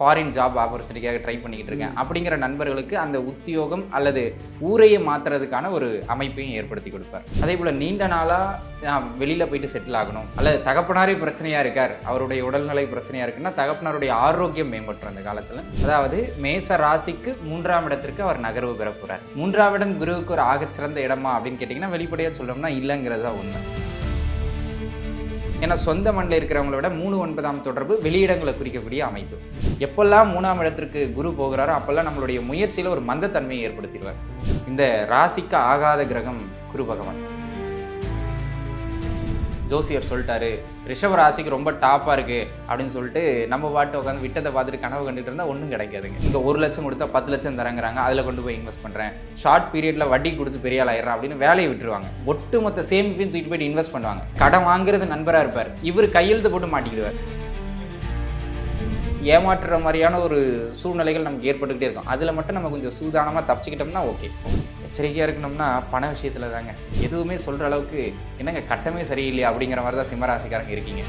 Foreign job ஆப்பர்ச்சுனிட்டிக்காக try பண்ணிக்கிட்டு இருக்கேன். அப்படிங்கிற நண்பர்களுக்கு அந்த உத்தியோகம் அல்லது ஊரையே மாத்துறதுக்கான ஒரு அமைப்பையும் ஏற்படுத்தி கொடுப்பார். அதே போல் நீண்ட நாளாக நான் வெளியில் போயிட்டு செட்டில் ஆகணும். அல்லது தகப்பனாரே பிரச்சனையாக இருக்கார். அவருடைய உடல்நிலை பிரச்சனையாக இருக்குன்னா தகப்பனாருடைய ஆரோக்கியம் மேம்பட்டுரும் அந்த காலத்தில். அதாவது மேச ராசிக்கு மூன்றாம் இடத்திற்கு அவர் நகர்வு பெற போகிறார் மூன்றாம் இடம் குருவுக்கு ஒரு ஆகச்சிறந்த இடமா அப்படின்னு கேட்டிங்கன்னா வெளிப்படையாக சொல்லணும்னா இல்லைங்கிறது தான் உண்மை. ஏன்னா சொந்த மண்ணில் இருக்கிறவங்கள விட மூணு ஒன்பதாம் தொடர்பு வெளியிடங்களை குறிக்கக்கூடிய அமைப்பு. எப்பெல்லாம் மூணாம் இடத்திற்கு குரு போகிறாரோ அப்பெல்லாம் நம்மளுடைய முயற்சியில் ஒரு மந்தத்தன்மையை ஏற்படுத்திடுவார். இந்த ராசிக்கு ஆகாத கிரகம் குரு பகவான். ஜோசியர் சொல்லிட்டாரு ரிஷப ராசிக்கு ரொம்ப டாப்பாக இருக்குது அப்படின்னு சொல்லிட்டு நம்ம பாட்டு உட்காந்து விட்டதை பார்த்துட்டு கனவு கண்டுட்டு இருந்தால் ஒன்றும் கிடைக்காதுங்க. இங்கே ஒரு லட்சம் கொடுத்தா பத்து லட்சம் தரங்குறாங்க. அதில் கொண்டு போய் இன்வெஸ்ட் பண்ணுறேன் ஷார்ட் பீரியடில் வட்டி கொடுத்து பெரிய ஆள் ஆயிடுறா அப்படின்னு வேலையை விட்டுருவாங்க. ஒட்டு மொத்த சேமிப்பையும் தூக்கிட்டு போயிட்டு இன்வெஸ்ட் பண்ணுவாங்க. கடன் வாங்குறது நண்பராக இருப்பார். இவர் கையெழுத்து போட்டு மாட்டிக்கிடுவார். ஏமாற்றுற மாதிரியான ஒரு சூழ்நிலைகள் நமக்கு ஏற்பட்டுக்கிட்டே இருக்கும். அதில் மட்டும் நம்ம கொஞ்சம் சூதானமாக தப்பிச்சுக்கிட்டோம்னா ஓகே எச்சரிக்கையாக இருக்கணும்னா பண விஷயத்தில் தாங்க. எதுவுமே சொல்கிற அளவுக்கு என்னங்க கட்டமே சரியில்லையா அப்படிங்கிற மாதிரி தான் சிம்மராசிக்காரங்க இருக்கீங்க.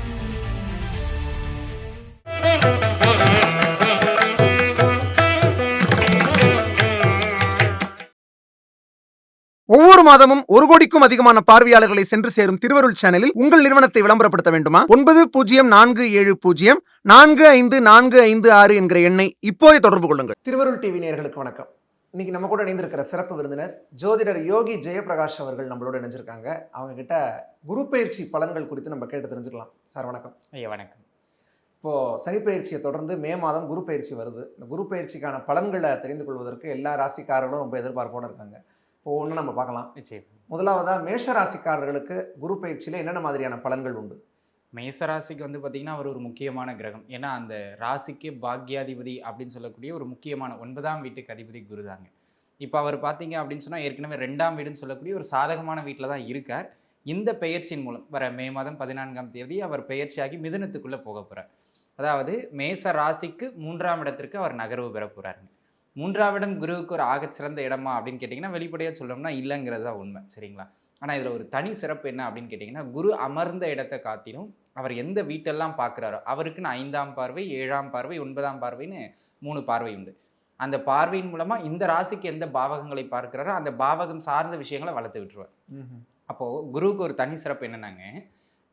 ஒவ்வொரு மாதமும் ஒரு கோடிக்கும் அதிகமான பார்வையாளர்களை சென்று சேரும் திருவருள் சேனலில் உங்கள் நிறுவனத்தை விளம்பரப்படுத்த வேண்டுமா? ஒன்பது பூஜ்ஜியம் நான்கு ஏழு பூஜ்ஜியம் நான்கு ஐந்து நான்கு ஐந்து ஆறு என்கிற எண்ணை இப்போதே தொடர்பு கொள்ளுங்கள். திருவருள் டிவி நேயர்களுக்கு வணக்கம். இன்னைக்கு நம்ம கூட இணைந்திருக்கிற சிறப்பு விருந்தினர் ஜோதிடர் யோகி ஜெயபிரகாஷ் அவர்கள் நம்மளோட இணைஞ்சிருக்காங்க. அவங்க கிட்ட குரு பயிற்சி பலன்கள் குறித்து நம்ம கேட்டு தெரிஞ்சுக்கலாம். சார் வணக்கம். ஐயா வணக்கம். இப்போ சனி பயிற்சியை தொடர்ந்து மே மாதம் குரு பயிற்சி வருது. இந்த குரு பயிற்சிக்கான பலன்களை தெரிந்து கொள்வதற்கு எல்லா ராசிக்காரர்களும் ரொம்ப எதிர்பார்ப்போடு இருக்காங்க. இப்போ ஒன்று நம்ம பார்க்கலாம். நிச்சயம். முதலாவதா மேஷ ராசிக்காரர்களுக்கு குரு பயிற்சியில என்னென்ன மாதிரியான பலன்கள் உண்டு? மேச ராசிக்கு வந்து பார்த்திங்கன்னா அவர் ஒரு முக்கியமான கிரகம். ஏன்னா அந்த ராசிக்கு பாக்யாதிபதி அப்படின்னு சொல்லக்கூடிய ஒரு முக்கியமான ஒன்பதாம் வீட்டுக்கு அதிபதி குரு தாங்க. இப்போ அவர் பார்த்தீங்க அப்படின்னு சொன்னால் ஏற்கனவே ரெண்டாம் வீடுன்னு சொல்லக்கூடிய ஒரு சாதகமான வீட்டில் தான் இருக்கார். இந்த பெயர்ச்சியின் மூலம் வர மே மாதம் பதினான்காம் தேதி அவர் பெயர்ச்சியாகி மிதுனத்துக்குள்ளே போக போகிறார் அதாவது மேச ராசிக்கு மூன்றாம் இடத்திற்கு அவர் நகர்வு பெற போகிறாருங்க மூன்றாம் இடம் குருவுக்கு ஒரு ஆகச்சிறந்த இடமா அப்படின்னு கேட்டிங்கன்னா வெளிப்படையாக சொல்லணும்னா இல்லைங்கிறது தான் உண்மை. சரிங்களா? ஆனால் இதில் ஒரு தனி சிறப்பு என்ன அப்படின்னு கேட்டிங்கன்னா குரு அமர்ந்த இடத்தை காட்டிலும் அவர் எந்த வீட்டெல்லாம் பார்க்குறாரோ அவருக்குன்னு ஐந்தாம் பார்வை ஏழாம் பார்வை ஒன்பதாம் பார்வைன்னு மூணு பார்வை உண்டு. அந்த பார்வையின் மூலமாக இந்த ராசிக்கு எந்த பாவகங்களை பார்க்கிறாரோ அந்த பாவகம் சார்ந்த விஷயங்களை வளர்த்து விட்டுருவார். அப்போது குருவுக்கு ஒரு தனி சிறப்பு என்னென்னாங்க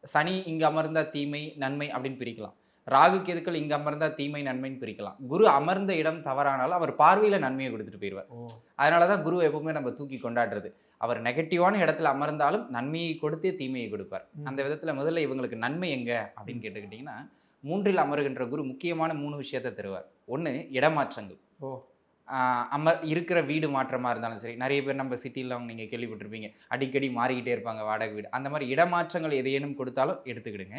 சனி இங்கே அமர்ந்தா தீமை நன்மை அப்படின்னு பிரிக்கலாம். ராகு கேதுக்கள் இங்கே அமர்ந்தா தீமை நன்மைன்னு பிரிக்கலாம். குரு அமர்ந்த இடம் தவறானாலும் அவர் பார்வையில் நன்மையை கொடுத்துட்டு போயிடுவார் அதனால தான் குரு எப்பவுமே நம்ம தூக்கி கொண்டாடுறது. அவர் நெகட்டிவான இடத்துல அமர்ந்தாலும் நன்மையை கொடுத்தே தீமையை கொடுப்பார். அந்த விதத்தில் முதல்ல இவங்களுக்கு நன்மை எங்க? அப்படின்னு கேட்டுக்கிட்டிங்கன்னா மூன்றில் அமருகின்ற குரு முக்கியமான மூணு விஷயத்தை தருவார். ஒன்று இடமாற்றங்கள். ஓ. அமர் இருக்கிற வீடு மாற்றமாக இருந்தாலும் சரி நிறைய பேர் நம்ம சிட்டியில் அவங்க நீங்கள் கேள்விப்பட்டிருப்பீங்க அடிக்கடி மாறிக்கிட்டே இருப்பாங்க வாடகை வீடு. அந்த மாதிரி இடமாற்றங்கள் எதையேனும் கொடுத்தாலும் எடுத்துக்கிடுங்க.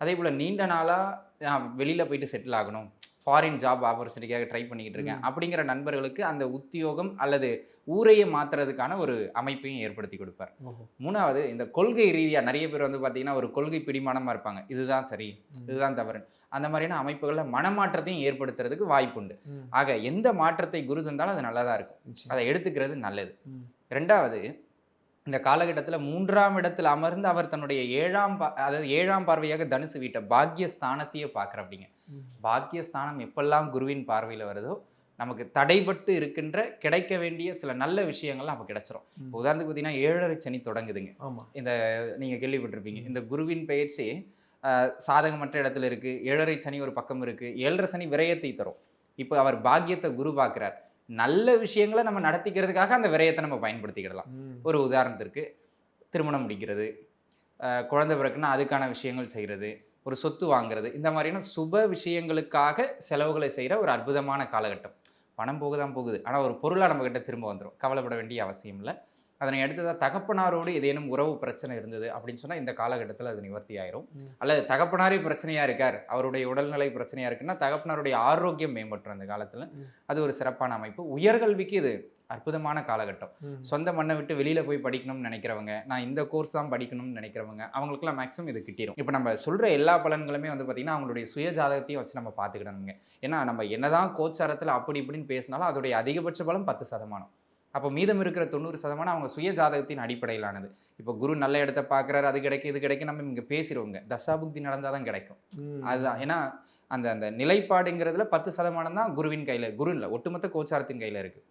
அதே போல் நீண்ட நாளாக நான் வெளியில் போயிட்டு செட்டில் ஆகணும். ஃபாரின் ஜாப் ஆப்பர்ச்சுனிட்டிக்காக ட்ரை பண்ணிக்கிட்டு இருக்கேன். அப்படிங்கிற நண்பர்களுக்கு அந்த உத்தியோகம் அல்லது ஊரையே மாற்றுறதுக்கான ஒரு அமைப்பையும் ஏற்படுத்தி கொடுப்பார். மூணாவது இந்த கொள்கை ரீதியாக நிறைய பேர் வந்து பார்த்தீங்கன்னா ஒரு கொள்கை பிடிமானமாக இருப்பாங்க. இதுதான் சரி இதுதான் தவறு அந்த மாதிரியான அமைப்புகளில் மனமாற்றத்தையும் ஏற்படுத்துறதுக்கு வாய்ப்புண்டு ஆக எந்த மாற்றத்தை குரு தந்தாலும் அது நல்லதாக இருக்கும். அதை எடுத்துக்கிறது நல்லது. ரெண்டாவது இந்த காலகட்டத்தில் மூன்றாம் இடத்தில் அமர்ந்து அவர் தன்னுடைய ஏழாம் பா அதாவது ஏழாம் பார்வையாக தனுசு வீட்டை பாக்கியஸ்தானத்தையே பார்க்குற அப்படிங்க பாக்கியஸ்தானம் எப்பெல்லாம் குருவின் பார்வையில் வருதோ நமக்கு தடைபட்டு இருக்கின்ற கிடைக்க வேண்டிய சில நல்ல விஷயங்கள்லாம் அப்போ கிடைச்சிரும். உதாரணத்துக்கு பார்த்தீங்கன்னா ஏழரை சனி தொடங்குதுங்க. ஆமா. நீங்கள் கேள்விப்பட்டிருப்பீங்க. இந்த குருவின் பயிற்சி சாதகமற்ற இடத்துல இருக்குது ஏழரை சனி ஒரு பக்கம் இருக்குது ஏழரை சனி விரயத்தை தரும். இப்போ அவர் பாக்கியத்தை குரு பார்க்குறார். நல்ல விஷயங்களை நம்ம நடத்திக்கிறதுக்காக அந்த விரயத்தை நம்ம பயன்படுத்திக்கிடலாம். ஒரு உதாரணத்திற்கு திருமணம் முடிக்கிறது குழந்தை பிறக்குன்னா அதுக்கான விஷயங்கள் செய்கிறது ஒரு சொத்து வாங்குறது இந்த மாதிரியான சுப விஷயங்களுக்காக செலவுகளை செய்கிற ஒரு அற்புதமான காலகட்டம். பணம் போக தான் போகுது. ஆனால் ஒரு பொருளாக நம்மக்கிட்ட திரும்ப வந்துடும் கவலைப்பட வேண்டிய அவசியம் இல்லை. அதனை அடுத்ததாக தகப்பனாரோடு ஏதேனும் உறவு பிரச்சனை இருந்தது அப்படின்னு சொன்னால் இந்த காலகட்டத்தில் அது நிவர்த்தி ஆயிரும். அல்லது தகப்பனாரே பிரச்சனையாக இருக்கார் அவருடைய உடல்நிலை பிரச்சனையாக இருக்குன்னா தகப்பனாருடைய ஆரோக்கியம் மேம்பட்டுரும் அந்த காலத்தில். அது ஒரு சிறப்பான அமைப்பு. உயர்கல்விக்கு இது அற்புதமான காலகட்டம். சொந்த மண்ணை விட்டு வெளியில் போய் படிக்கணும்னு நினைக்கிறவங்க நான் இந்த கோர்ஸ் தான் படிக்கணும்னு நினைக்கிறவங்க அவங்களுக்குலாம் மேக்ஸிமம் இது கிட்டிரும். இப்போ நம்ம சொல்கிற எல்லா பலன்களுமே வந்து பார்த்திங்கன்னா அவங்களுடைய சுய ஜாதகத்தையும் வச்சு நம்ம பார்த்துக்கிடணுங்க ஏன்னா நம்ம என்னதான் கோச்சாரத்தில் அப்படி இப்படின்னு பேசினாலும் அதோடைய அதிகபட்ச பலம் பத்து சதமானம். அப்போ மீதம் இருக்கிற தொண்ணூறு சதமானம் அவங்க சுய ஜாதகத்தின் அடிப்படையிலானது. இப்போ குரு நல்ல இடத்த பார்க்குறாரு அது கிடைக்கும் இது கிடைக்கும் நம்ம இங்கே பேசிடுவோங்க தசாபுக்தி நடந்தால் தான் கிடைக்கும். அதுதான். ஏன்னா அந்த அந்த நிலைப்பாடுங்கிறதுல பத்து சதமானம் தான் குருவின் கையில் குரு இல்லை ஒட்டுமொத்த கோச்சாரத்தின் கையில் இருக்குது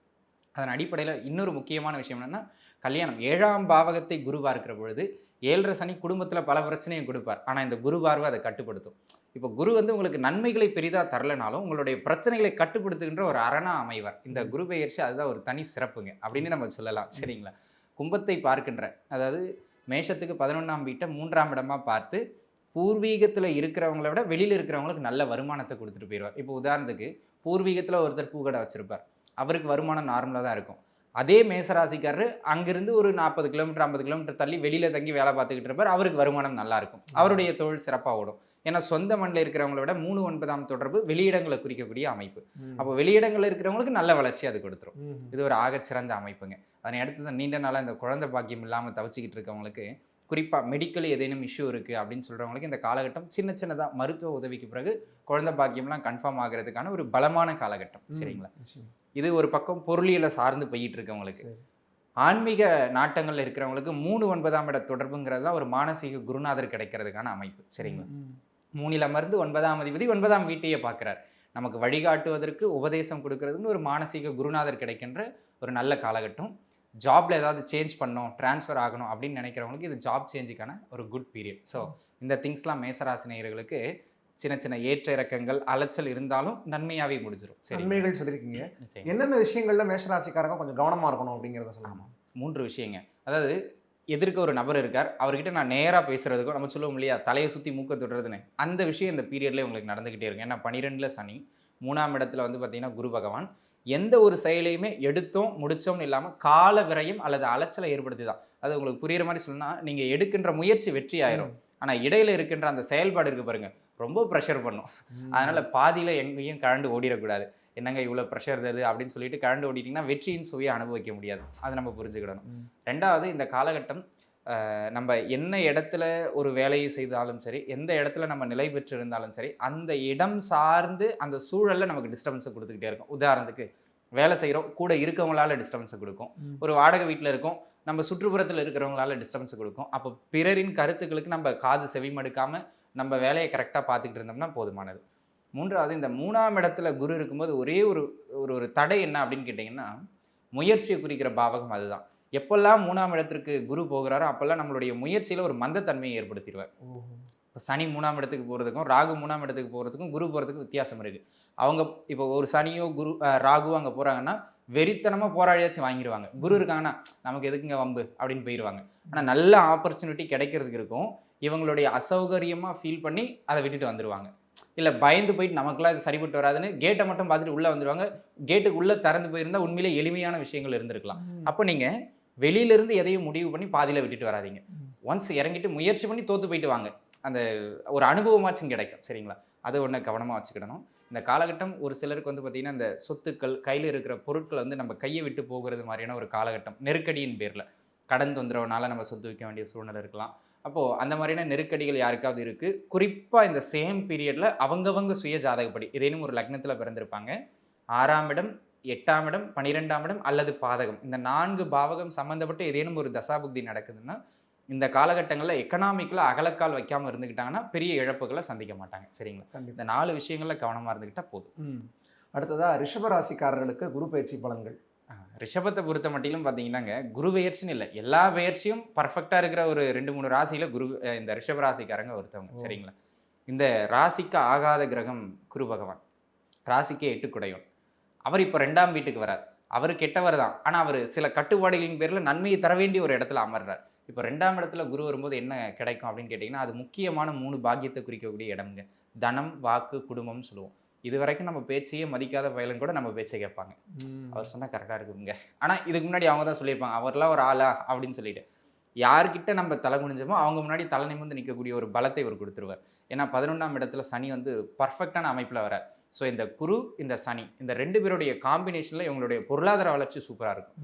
அதன் அடிப்படையில் இன்னொரு முக்கியமான விஷயம் என்னென்னா கல்யாணம். ஏழாம் பாவகத்தை குருவா இருக்கிற பொழுது ஏழரை சனி குடும்பத்தில் பல பிரச்சனையும் கொடுப்பார். ஆனால் இந்த குரு பார்வை அதை கட்டுப்படுத்தும். இப்போ குரு வந்து உங்களுக்கு நன்மைகளை பெரிதாக தரலனாலும் உங்களுடைய பிரச்சனைகளை கட்டுப்படுத்துகின்ற ஒரு அரணா அமைவார். இந்த குரு பெயர்ச்சி அதுதான் ஒரு தனி சிறப்புங்க. அப்படின்னு நம்ம சொல்லலாம். சரிங்களா? கும்பத்தை பார்க்கின்ற அதாவது மேஷத்துக்கு பதினொன்றாம் வீட்டை மூன்றாம் இடமா பார்த்து பூர்வீகத்தில் இருக்கிறவங்கள விட வெளியில் இருக்கிறவங்களுக்கு நல்ல வருமானத்தை கொடுத்துட்டு போயிடுவார். இப்போ உதாரணத்துக்கு பூர்வீகத்தில் ஒருத்தர் பூக்கடை வச்சிருப்பார். அவருக்கு வருமானம் நார்மலாக தான் இருக்கும். அதே மேசராசிக்காரர் அங்கிருந்து ஒரு நாற்பது கிலோமீட்டர் ஐம்பது கிலோமீட்டர் தள்ளி வெளியில் தங்கி வேலை பார்த்துக்கிட்டு இருப்பார். அவருக்கு வருமானம் நல்லா இருக்கும். அவருடைய தொழில் சிறப்பாக ஓடும். ஏன்னா சொந்த மண்ணில் இருக்கிறவங்கள விட மூணு ஒன்பதாம் தொடர்பு வெளியிடங்களை குறிக்கக்கூடிய அமைப்பு. அப்போ வெளியிடங்களில் இருக்கிறவங்களுக்கு நல்ல வளர்ச்சி அது கொடுத்துரும். இது ஒரு ஆகச்சிறந்த அமைப்புங்க. அதனை அடுத்து தான் நீண்ட நாளாக இந்த குழந்தை பாக்கியம் இல்லாமல் தவிச்சிக்கிட்டு இருக்கவங்களுக்கு குறிப்பாக மெடிக்கலி ஏதேனும் இஷ்யூ இருக்குது அப்படின்னு சொல்கிறவங்களுக்கு இந்த காலகட்டம் சின்ன சின்னதாக மருத்துவ உதவிக்கு பிறகு குழந்தை பாக்கியம்லாம் கன்ஃபார்ம் ஆகிறதுக்கான ஒரு பலமான காலகட்டம். சரிங்களா? இது ஒரு பக்கம் பொருளியலை சார்ந்து போயிட்டு இருக்கவங்களுக்கு ஆன்மீக நாட்டங்களில் இருக்கிறவங்களுக்கு மூணு ஒன்பதாம் இட தொடர்புங்கிறது தான் ஒரு மானசீக குருநாதர் கிடைக்கிறதுக்கான அமைப்பு சரிங்களா? மூணில் அமர்ந்து ஒன்பதாம் அதிபதி ஒன்பதாம் வீட்டையே பார்க்குறார். நமக்கு வழிகாட்டுவதற்கு உபதேசம் கொடுக்கறதுன்னு ஒரு மானசீக குருநாதர் கிடைக்கின்ற ஒரு நல்ல காலகட்டம். ஜாப்ல ஏதாவது சேஞ்ச் பண்ணணும் ட்ரான்ஸ்ஃபர் ஆகணும் அப்படின்னு நினைக்கிறவங்களுக்கு இது ஜாப் சேஞ்சுக்கான ஒரு குட் பீரியட் ஸோ இந்த திங்ஸ்லாம் மேசராசினியர்களுக்கு சின்ன சின்ன ஏற்ற இறக்கங்கள் அலைச்சல் இருந்தாலும் நன்மையாவே முடிஞ்சிடும் நன்மைகள் சொல்லியிருக்கீங்க. என்னென்ன விஷயங்கள்ல மேஷராசிக்காரங்க கொஞ்சம் கவனமா இருக்கணும் அப்படிங்கறத சொல்லலாமா மூன்று விஷயங்க. அதாவது எதிர்க்க ஒரு நபர் இருக்கார். அவர்கிட்ட நான் நேராக பேசுறதுக்கும் நம்ம சொல்லுவோம் இல்லையா தலையை சுற்றி மூக்க தொடுறதுன்னு. அந்த விஷயம் இந்த பீரியட்ல உங்களுக்கு நடந்துகிட்டே இருக்கும். ஏன்னா பன்னிரெண்டில் சனி மூணாம் இடத்துல வந்து பார்த்தீங்கன்னா குரு பகவான். எந்த ஒரு செயலையுமே எடுத்தோம் முடிச்சோம்னு இல்லாமல் கால விரயம் அல்லது அலைச்சலை ஏற்படுத்தி தான் அது உங்களுக்கு புரியுற மாதிரி சொன்னா நீங்கள் எடுக்கின்ற முயற்சி வெற்றி ஆயிரும் ஆனால் இடையில இருக்கின்ற அந்த செயல்பாடு இருக்கு பாருங்க. ரொம்ப ப்ரெஷர் பண்ணும். அதனால பாதியில எங்கேயும் கழண்டு ஓடிடக்கூடாது. என்னங்க இவ்வளோ ப்ரெஷர் தருது அப்படின்னு சொல்லிட்டு கழண்டு ஓடிட்டிங்கன்னா வெற்றியின் சுவையை அனுபவிக்க முடியாது. அதை நம்ம புரிஞ்சுக்கிடணும். ரெண்டாவது இந்த காலகட்டம் நம்ம என்ன இடத்துல ஒரு வேலையை செய்தாலும் சரி எந்த இடத்துல நம்ம நிலை பெற்று இருந்தாலும் சரி அந்த இடம் சார்ந்து அந்த சூழல்ல நமக்கு டிஸ்டர்பன்ஸை கொடுத்துக்கிட்டே இருக்கும். உதாரணத்துக்கு வேலை செய்கிறோம் கூட இருக்கவங்களால டிஸ்டர்பன்ஸை கொடுக்கும். ஒரு வாடகை வீட்டில் இருக்கோம் நம்ம சுற்றுப்புறத்தில் இருக்கிறவங்களால டிஸ்டர்பன்ஸை கொடுக்கும். அப்போ பிறரின் கருத்துக்களுக்கு நம்ம காது செவிமடுக்காம நம்ம வேலையை கரெக்டாக பார்த்துக்கிட்டு இருந்தோம்னா போதுமானது. மூன்றாவது இந்த மூணாம் இடத்துல குரு இருக்கும்போது ஒரே ஒரு ஒரு ஒரு தடை என்ன அப்படின்னு கேட்டிங்கன்னா முயற்சியை குறிக்கிற பாவகம் அதுதான். எப்பெல்லாம் மூணாம் இடத்திற்கு குரு போகிறாரோ அப்பெல்லாம் நம்மளுடைய முயற்சியில் ஒரு மந்தத்தன்மையை ஏற்படுத்திடுவார். இப்போ சனி மூணாம் இடத்துக்கு போகிறதுக்கும் ராகு மூணாம் இடத்துக்கு போகிறதுக்கும் குரு போகிறதுக்கும் வித்தியாசம் இருக்குது அவங்க இப்போ ஒரு சனியோ குரு ராகுவோ அங்கே போகிறாங்கன்னா வெறித்தனமாக போராடியாச்சும் வாங்கிடுவாங்க குரு இருக்காங்கன்னா நமக்கு எதுக்குங்க வம்பு? அப்படின்னு போயிடுவாங்க ஆனால் நல்ல ஆப்பர்ச்சுனிட்டி கிடைக்கிறதுக்கு இருக்கும். இவங்களுடைய அசௌகரியமாக ஃபீல் பண்ணி அதை விட்டுட்டு வந்துடுவாங்க இல்லை பயந்து போயிட்டு நமக்குலாம் இது சரிப்பட்டு வராதுன்னு கேட்டை மட்டும் பார்த்துட்டு உள்ளே வந்துடுவாங்க கேட்டுக்கு உள்ளே திறந்து போயிருந்தா உண்மையிலே எளிமையான விஷயங்கள் இருந்திருக்கலாம். அப்போ நீங்கள் வெளியிலிருந்து எதையும் முடிவு பண்ணி பாதியில் விட்டுட்டு வராதீங்க. ஒன்ஸ் இறங்கிட்டு முயற்சி பண்ணி தோத்து போயிட்டு வாங்க. அந்த ஒரு அனுபவமாச்சும் கிடைக்கும். சரிங்களா? அது ஒன்று கவனமாக வச்சுக்கிடணும். இந்த காலகட்டம் ஒரு சிலருக்கு வந்து பார்த்திங்கன்னா இந்த சொத்துக்கள் கையில் இருக்கிற பொருட்கள் வந்து நம்ம கையை விட்டு போகிறது மாதிரியான ஒரு காலகட்டம். நெருக்கடியின் பேரில். கடன் தொந்தரவுனால நம்ம சொத்து வைக்க வேண்டிய சூழ்நிலை இருக்கலாம். அப்போது அந்த மாதிரியான நெருக்கடிகள் யாருக்காவது இருக்குது குறிப்பாக இந்த சேம் பீரியடில் அவங்கவங்க சுய ஜாதகப்படி ஏதேனும் ஒரு லக்னத்தில் பிறந்திருப்பாங்க. ஆறாம் இடம் எட்டாம் இடம் பன்னிரெண்டாம் இடம் அல்லது பாதகம். இந்த நான்கு பாவகம் சம்மந்தப்பட்ட ஏதேனும் ஒரு தசாபுக்தி நடக்குதுன்னா இந்த காலகட்டங்களில் எக்கனாமிக்கில் அகலக்கால் வைக்காமல் இருந்துக்கிட்டாங்கன்னா பெரிய இழப்புகளை சந்திக்க மாட்டாங்க. சரிங்களா? இந்த நாலு விஷயங்கள்ல கவனமாக இருந்துக்கிட்டா போதும். ம். அடுத்ததா ரிஷபராசிக்காரர்களுக்கு குரு பயிற்சி பலன்கள். ரிஷபத்தை பொறுத்த மட்டிலும் பார்த்தீங்கன்னாங்க குரு பெயர்ச்சின்னு இல்லை. எல்லா பெயர்ச்சியும் பர்ஃபெக்டாக இருக்கிற ஒரு ரெண்டு மூணு ராசியில் குரு இந்த ரிஷப ராசிக்காரங்க ஒருத்தவங்க. சரிங்களா? இந்த ராசிக்கு ஆகாத கிரகம் குரு பகவான். ராசிக்கே எட்டு குடையும். அவர் இப்போ ரெண்டாம் வீட்டுக்கு வரார். அவர் கெட்டவர் தான். ஆனால் அவர் சில கட்டுப்பாடுகளின் பேரில் நன்மையை தர வேண்டிய ஒரு இடத்துல அமர்றார். இப்போ ரெண்டாம் இடத்துல குரு வரும்போது என்ன கிடைக்கும் அப்படின்னு கேட்டிங்கன்னா அது முக்கியமான மூணு பாக்கியத்தை குறிக்கக்கூடிய இடம்ங்க. தனம் வாக்கு குடும்பம்னு சொல்லுவோம். இது வரைக்கும் நம்ம பேச்சையே மதிக்காத பயலும் கூட நம்ம பேச்சை கேட்பாங்க. அவர் சொன்னால் கரெக்டாக இருக்குங்க. ஆனால் இதுக்கு முன்னாடி அவங்க தான் சொல்லியிருப்பாங்க. அவர்லாம் ஒரு ஆளா? அப்படின்னு சொல்லிட்டு. யார்கிட்ட நம்ம தலை குனிஞ்சோமோ அவங்க முன்னாடி தலை நிமிர்ந்து நிற்கக்கூடிய ஒரு பலத்தை இவர் கொடுத்துருவார். ஏன்னா பதினொன்றாம் இடத்துல சனி வந்து பர்ஃபெக்டான அமைப்பில் வரார். ஸோ இந்த குரு இந்த சனி இந்த ரெண்டு பேருடைய காம்பினேஷனில் இவங்களுடைய பொருளாதார வளர்ச்சி சூப்பராக இருக்கும்.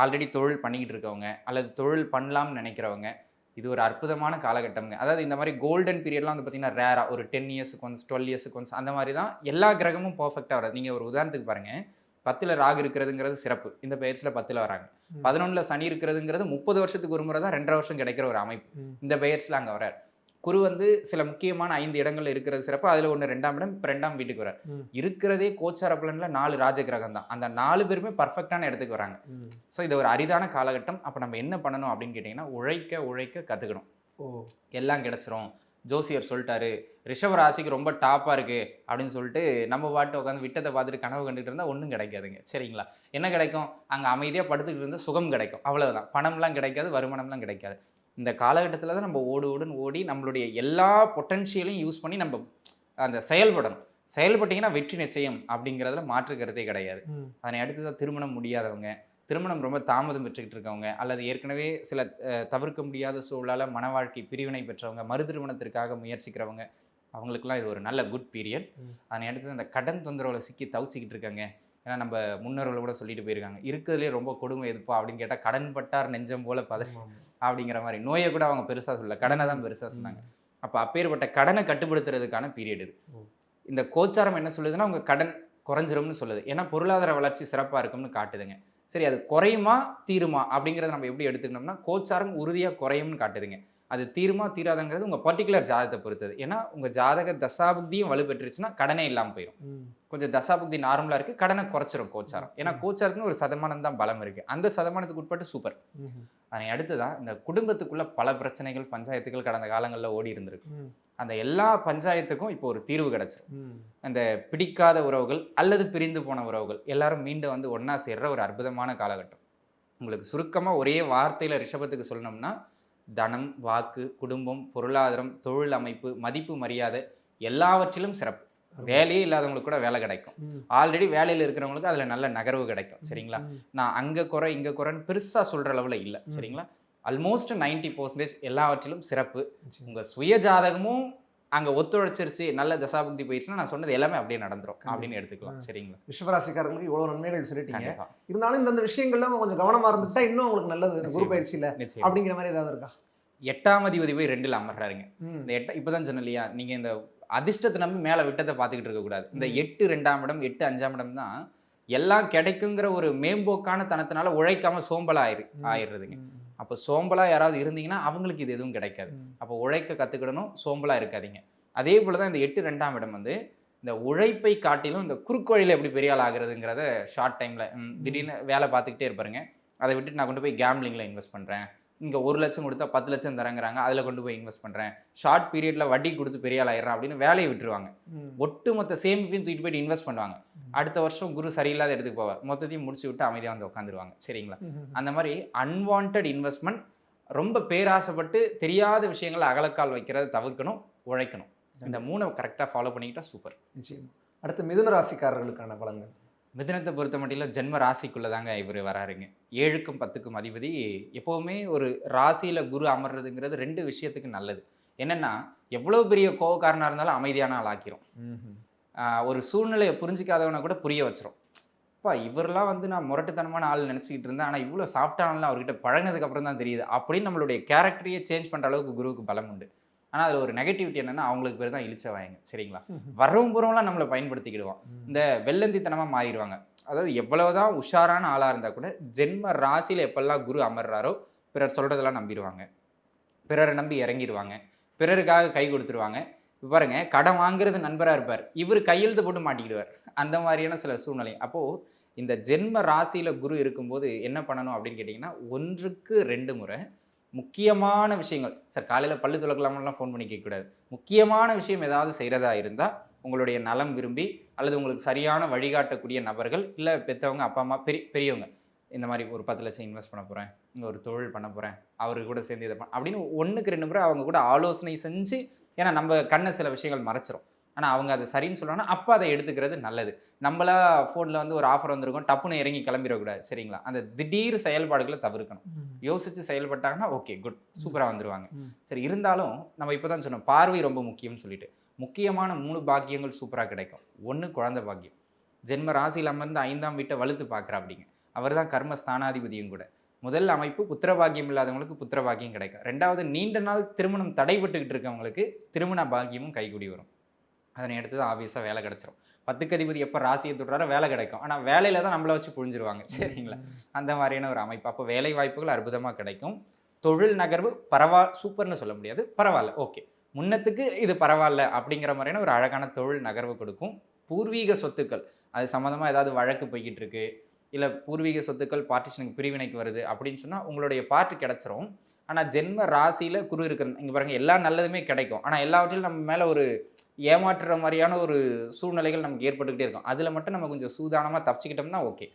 ஆல்ரெடி தொழில் பண்ணிக்கிட்டு இருக்கவங்க அல்லது தொழில் பண்ணலாம்னு நினைக்கிறவங்க இது ஒரு அற்புதமான காலகட்டம்ங்க. அதாவது இந்த மாதிரி கோல்டன் பீரியட்லாம் வந்து பார்த்தீங்கன்னா ரேராக ஒரு டென் இயர்ஸுக்கு ஒன்ஸ் டுவெல் இயர்ஸுக்கு ஒன்ஸ் அந்த மாதிரி தான் எல்லா கிரகமும் பர்ஃபெக்டாக வராது. நீங்கள் ஒரு உதாரணத்துக்கு பாருங்கள் பத்தில் ராகு இருக்கிறதுங்கிறது சிறப்பு. இந்த பெயர்ஸில் பத்தில் வராங்க. பதினொன்றில் சனி இருக்கிறதுங்கிறது முப்பது வருஷத்துக்கு ஒரு முறை தான் ரெண்டரை வருஷம் கிடைக்கிற ஒரு அமைப்பு. இந்த பெயர்ஸில் அங்கே வரார். குரு வந்து சில முக்கியமான ஐந்து இடங்கள்ல இருக்கிறது சிறப்பு. அதுல ஒன்று ரெண்டாம் இடம் இப்போ ரெண்டாம் வீட்டுக்கு வரார். இருக்கிறதே கோச்சார பலன்ல நாலு ராஜகிரகம் தான். அந்த நாலு பேருமே பர்ஃபெக்டான இடத்துக்கு வராங்க. ஸோ இது ஒரு அரிதான காலகட்டம். அப்போ நம்ம என்ன பண்ணணும் அப்படின்னு கேட்டிங்கன்னா உழைக்க உழைக்க கற்றுக்கணும் ஓ. எல்லாம் கிடைச்சிரும். ஜோசியர் சொல்லிட்டாரு ரிஷப ராசிக்கு ரொம்ப டாப்பாக இருக்கு அப்படின்னு சொல்லிட்டு நம்ம பாட்டு உட்காந்து விட்டத்தை பார்த்துட்டு கனவு கண்டுட்டு இருந்தால் ஒன்றும் கிடைக்காதுங்க. சரிங்களா? என்ன கிடைக்கும்? அங்கே அமைதியாக படுத்துக்கிட்டு இருந்தால் சுகம் கிடைக்கும். அவ்வளவுதான். பணம்லாம் கிடைக்காது வருமானம்லாம் கிடைக்காது. இந்த காலகட்டத்தில் தான் நம்ம ஓடு ஓடுன்னு ஓடி நம்மளுடைய எல்லா பொட்டன்ஷியலையும் யூஸ் பண்ணி நம்ம அந்த செயல்படணும் செயல்பட்டீங்கன்னா வெற்றி நிச்சயம் அப்படிங்கிறதுல மாற்று கருத்தே கிடையாது. அதனை அடுத்து தான் திருமணம் முடியாதவங்க திருமணம் ரொம்ப தாமதம் பெற்றுக்கிட்டு இருக்கவங்க அல்லது ஏற்கனவே சில தவிர்க்க முடியாத சூழலால் மன வாழ்க்கை பிரிவினை பெற்றவங்க மறு திருமணத்திற்காக முயற்சிக்கிறவங்க அவங்களுக்குலாம் இது ஒரு நல்ல குட் பீரியட். அதனை அடுத்து அந்த கடன் தொந்தரவில் சிக்கி தவிச்சிக்கிட்டு இருக்காங்க ஏன்னா நம்ம முன்னோர்கள் கூட சொல்லிட்டு போயிருக்காங்க இருக்கிறதுலே ரொம்ப கொடுமை எதுப்பா? அப்படின்னு கேட்டால் கடன் பட்டார் நெஞ்சம் போல பத ஆமா, ஆமா. அப்படிங்கிற மாதிரி. நோயை கூட அவங்க பெருசாக சொல்லல கடனை தான் பெருசாக சொன்னாங்க. அப்போ அப்பேற்பட்ட கடனை கட்டுப்படுத்துறதுக்கான பீரியட் இது. இந்த கோச்சாரம் என்ன சொல்லுதுன்னா உங்க கடன் குறைஞ்சிரும்னு சொல்லுது. ஏன்னா பொருளாதார வளர்ச்சி சிறப்பாக இருக்கும்னு காட்டுதுங்க. சரி அது குறையுமா தீருமா அப்படிங்கிறத நம்ம எப்படி எடுத்துக்கணும்னா கோச்சாரம் உறுதியாக குறையும்னு காட்டுதுங்க. அது தீருமா தீராதங்கிறது உங்கள் பர்டிகுலர் ஜாதகத்தை பொறுத்தது. ஏன்னா உங்கள் ஜாதக தசாபுக்தியும் வலுப்பெற்றுச்சுன்னா கடனே இல்லாமல் போயிடும். கொஞ்சம் தசாபுக்தி நார்மலாக இருக்குது கடனை குறைச்சிரும் கோச்சாரம். ஏன்னா கோச்சாரத்துக்கு ஒரு சதமானம் தான் பலம் இருக்குது அந்த சதமானத்துக்கு உட்பட்டு சூப்பர். அதனை அடுத்துதான் இந்த குடும்பத்துக்குள்ள பல பிரச்சனைகள் பஞ்சாயத்துகள் கடந்த காலங்களில் ஓடி இருந்திருக்கு. அந்த எல்லா பஞ்சாயத்துக்கும் இப்போ ஒரு தீர்வு கிடைச்சிரும். அந்த பிடிக்காத உறவுகள் அல்லது பிரிந்து போன உறவுகள் எல்லாரும் மீண்டும் வந்து ஒன்றா சேர்ற ஒரு அற்புதமான காலகட்டம். உங்களுக்கு சுருக்கமாக ஒரே வார்த்தையில் ரிஷபத்துக்கு சொல்லணும்னா தனம் வாக்கு குடும்பம் பொருளாதாரம் தொழில் அமைப்பு மதிப்பு மரியாதை எல்லாவற்றிலும் சிறப்பு. வேலையே இல்லாதவங்களுக்கு கூட வேலை கிடைக்கும். ஆல்ரெடி வேலையில் இருக்கிறவங்களுக்கு அதில் நல்ல நகர்வு கிடைக்கும். சரிங்களா. நான் அங்கே குறை இங்கே குறைன்னு பெருசாக சொல்கிற அளவில் இல்லை. சரிங்களா? ஆல்மோஸ்ட் நைன்டி பர்சன்டேஜ் எல்லாவற்றிலும் சிறப்பு. உங்கள் சுய ஜாதகமும் அங்கே ஒத்துழைச்சிருச்சு நல்ல தசாபுக்தி போயிடுச்சுன்னா நான் சொன்னது எல்லாமே அப்படியே நடந்துரும் கண்டிப்பா. அப்படின்னு எடுத்துக்கலாம். சரிங்களா ரிஷபராசிக்காரங்களுக்கு இவ்வளவு நன்மைகள் சொல்லிட்டீங்க இருந்தாலும் இந்த இந்த விஷயங்கள்ல அவங்க கொஞ்சம் கவனமா இருந்துட்டா இன்னும் உங்களுக்கு நல்லது குரு. பயிற்சியில அப்படிங்கிற மாதிரி ஏதாவது இருக்கா எட்டாம் அதிபதி போய் ரெண்டில் அமர்றாருங்க. இந்த எட்ட இப்போதான் சொன்னேன் இல்லையா நீங்கள் இந்த அதிர்ஷ்டத்தை நம்பி மேலே விட்டத்தை பார்த்துக்கிட்டு இருக்கக்கூடாது இந்த. எட்டு ரெண்டாம் இடம் எட்டு அஞ்சாம் இடம் தான் எல்லாம் கிடைக்குங்கிற ஒரு மேம்போக்கான தனத்தினால உழைக்காம சோம்பலா ஆயிரு. ஆயிடுறதுங்க. அப்போ சோம்பலா யாராவது இருந்தீங்கன்னா அவங்களுக்கு இது எதுவும் கிடைக்காது. அப்போ உழைக்க கற்றுக்கிடணும் சோம்பலாக இருக்காதீங்க. அதே போல் தான் இந்த எட்டு ரெண்டாம் இடம் வந்து இந்த உழைப்பை காட்டிலும் இந்த குறுக்கோழியில் எப்படி பெரிய ஆள் ஆகுறதுங்கிறத ஷார்ட் டைமில் திடீர்னு வேலை பார்த்துக்கிட்டே இருப்பாருங்க. அதை விட்டுட்டு நான் கொண்டு போய் கேம்லிங்கில் இன்வெஸ்ட் பண்ணுறேன் இங்கே ஒரு லட்சம் கொடுத்தா பத்து லட்சம் தரங்குறாங்க. அதில் கொண்டு போய் இன்வெஸ்ட் பண்ணுறேன் ஷார்ட் பீரியடில் வட்டி கொடுத்து பெரிய ஆள் ஆயிடுறான் அப்படின்னு வேலையை விட்டுருவாங்க. ஒட்டுமொத்த சேமிப்பையும் தூக்கிட்டு போயிட்டு இன்வெஸ்ட் பண்ணுவாங்க. அடுத்த வருஷம் குரு சரியில்லாத இடத்துக்கு போவார். மொத்தத்தையும் முடிச்சு விட்டு அமைதியாக வந்து உட்காந்துருவாங்க. சரிங்களா. அந்த மாதிரி அன்வான்ட் இன்வெஸ்ட்மெண்ட் ரொம்ப பேராசைப்பட்டு தெரியாத விஷயங்களை அகலக்கால் வைக்கிறத தவிர்க்கணும் உழைக்கணும். இந்த மூணை கரெக்டாக ஃபாலோ பண்ணிக்கிட்டா சூப்பர் நிச்சயம். அடுத்து மிதுன ராசிக்காரர்களுக்கான பலன்கள். மிதனத்தை பொறுத்த மட்டும் ஜென்ம ராசிக்குள்ளே தாங்க இவர் வராருங்க. ஏழுக்கும் பத்துக்கும் அதிபதி. எப்போவுமே ஒரு ராசியில் குரு அமர்றதுங்கிறது ரெண்டு விஷயத்துக்கு நல்லது. என்னென்னா எவ்வளோ பெரிய கோவக்காரனாக இருந்தாலும் அமைதியான ஆள் ஆக்கிரும். ஆஹ் ஒரு சூழ்நிலையை புரிஞ்சிக்காதவனை கூட புரிய வச்சிரும். அப்பா இவரெல்லாம் வந்து நான் முரட்டுத்தனமான ஆள் நினச்சிக்கிட்டு இருந்தேன். ஆனால் இவ்வளோ சாஃப்டானலாம் அவர்கிட்ட பழகினதுக்கு அப்புறம் தான் தெரியுது. அப்படின்னு நம்மளுடைய கேரக்டரையே சேஞ்ச் பண்ணுற அளவுக்கு குருவுக்கு பலம் உண்டு. ஆனால் அதில் ஒரு நெகட்டிவிட்டி என்னென்னா அவங்களுக்கு பேர் தான் இழிச்சவாயங்க சரிங்களா? வரவும் புறவெல்லாம் நம்மளை பயன்படுத்திக்கிடுவான். இந்த வெள்ளந்தித்தனமாக மாறிடுவாங்க. அதாவது எவ்வளவுதான் உஷாரான ஆளாக இருந்தால் கூட ஜென்ம ராசியில் எப்பெல்லாம் குரு அமர்றாரோ பிறர் சொல்கிறதெல்லாம் நம்பிடுவாங்க. பிறரை நம்பி இறங்கிடுவாங்க. பிறருக்காக கை கொடுத்துருவாங்க. பாருங்க கடன் வாங்குறது நண்பராக இருப்பார். இவர் கையெழுத்து போட்டு மாட்டிக்கிடுவார். அந்த மாதிரியான சில சூழ்நிலை. அப்போது இந்த ஜென்ம ராசியில் குரு இருக்கும்போது என்ன பண்ணணும் அப்படின்னு கேட்டிங்கன்னா ஒன்றுக்கு ரெண்டு முறை முக்கியமான விஷயங்கள். சார் காலையில் பல்லு துளக்கலாமெல்லாம் ஃபோன் பண்ணி கேட்கக்கூடாது. முக்கியமான விஷயம் ஏதாவது செய்கிறதா இருந்தால் உங்களுடைய நலம் விரும்பி அல்லது உங்களுக்கு சரியான வழிகாட்டக்கூடிய நபர்கள் இல்லை பெற்றவங்க அப்பா அம்மா பெரிய பெரியவங்க இந்த மாதிரி ஒரு பத்து லட்சம் இன்வெஸ்ட் பண்ண போகிறேன் இங்கே ஒரு தொழில் பண்ண போகிறேன் அவரு கூட சேர்ந்து இதை பண்ண அப்படின்னு ஒன்றுக்கு ரெண்டு முறை அவங்க கூட ஆலோசனை செஞ்சு ஏன்னா நம்ம கண்ணை சில விஷயங்கள் மறைச்சிரும். ஆனால் அவங்க அதை சரின்னு சொல்கிறாங்கன்னா அப்போ அதை எடுத்துக்கிறது நல்லது. நம்மளா ஃபோனில் வந்து ஒரு ஆஃபர் வந்திருக்கும் டப்புன்னு இறங்கி கிளம்பிடக்கூடாது சரிங்களா? அந்த திடீர் செயல்பாடுகளை தவிர்க்கணும். யோசிச்சு செயல்பட்டாங்கன்னா ஓகே குட் சூப்பராக வந்துருவாங்க. ம். சரி இருந்தாலும் நம்ம இப்போ தான் சொன்னோம் பார்வை ரொம்ப முக்கியம்னு சொல்லிட்டு. முக்கியமான மூணு பாக்கியங்கள் சூப்பராக கிடைக்கும். ஒன்று குழந்தை பாக்கியம். ஜென்ம ராசியில் அமர்ந்து ஐந்தாம் வீட்டை வலுத்து பார்க்குறா அப்படிங்க. அவர் தான் கர்ம ஸ்தானாதிபதியும் கூட. முதல் அமைப்பு புத்திர பாக்கியம் இல்லாதவங்களுக்கு புத்திர பாக்கியம் கிடைக்கும். ரெண்டாவது நீண்ட நாள் திருமணம் தடைபட்டுக்கிட்டு இருக்கவங்களுக்கு திருமண பாக்கியமும் கைகூடி வரும். அதனை அடுத்து தான் ஆஃபீஸாக வேலை கிடைச்சிரும். பத்துக்கு அதிபதி எப்போ ராசியை தொடுறாரோ வேலை கிடைக்கும். ஆனால் வேலையில தான் நம்மளை வச்சு புழிஞ்சிருவாங்க சரிங்களா? அந்த மாதிரியான ஒரு அமைப்பு. அப்போ வேலை வாய்ப்புகள் அற்புதமாக கிடைக்கும். தொழில் நகர்வு பரவா சூப்பர்னு சொல்ல முடியாது. பரவாயில்ல. ஓகே. முன்னத்துக்கு இது பரவாயில்ல அப்படிங்கிற மாதிரியான ஒரு அழகான தொழில் நகர்வு கொடுக்கும். பூர்வீக சொத்துக்கள். அது சம்மந்தமாக ஏதாவது வழக்கு போய்கிட்டு இருக்கு இல்லை பூர்வீக சொத்துக்கள் பார்ட்டிஷனுக்கு பிரிவினைக்கு வருது அப்படின்னு சொன்னால் உங்களுடைய பார்ட்டு கிடச்சிரும். ஆனால் ஜென்ம ராசியில் குரு இருக்கிற இங்கே பாருங்க எல்லா நல்லதுமே கிடைக்கும். ஆனால் எல்லாவற்றிலும் நம்ம மேலே ஒரு ஏமாற்றுற மாதிரியான ஒரு சூழ்நிலைகள் நமக்கு ஏற்பட்டுக்கிட்டே இருக்கும். அதில் மட்டும் நம்ம கொஞ்சம் சூதானமாக தப்பிச்சுக்கிட்டோம்னா ஓகே.